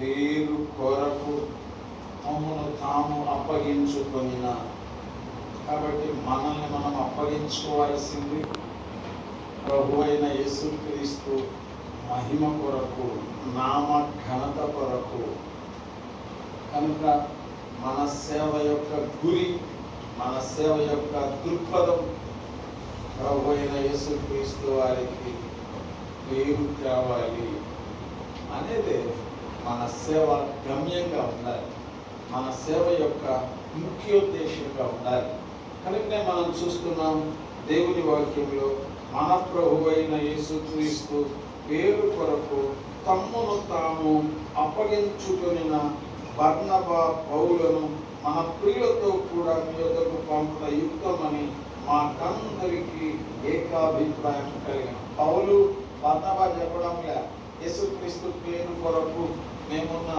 పేరు కొరకు తమ్మును తాము అప్పగించుకొనిన. కాబట్టి మనల్ని మనం అప్పగించుకోవాల్సింది ప్రభు అయిన యేసుక్రీస్తు మహిమ కొరకు నామ ఘనత కొరకు. కనుక మన సేవ యొక్క గురి మన సేవ యొక్క దృక్పథం ప్రభు అయిన యేసుక్రీస్తు వారికి పేరు తేవాలి. అనేది మన సేవ గమ్యంగా ఉండాలి. మన సేవ యొక్క ముఖ్యోద్దేశంగా ఉండాలి. కనుకనే మనం చూస్తున్నాం దేవుని వాక్యంలో మన ప్రభు అయిన యేసుక్రీస్తు పేరు కొరకు తమ్మును తాము అప్పగించుకొనిన బర్ణబా పౌలను మన ప్రియులతో కూడా మీ యొద్దకు పంపుట యుక్తమని మాకందరికీ ఏకాభిప్రాయం కలిగిన పౌలు బర్ణబా చెప్పడం లే యేసుక్రీస్తు పేరు కొరకు మేమున్న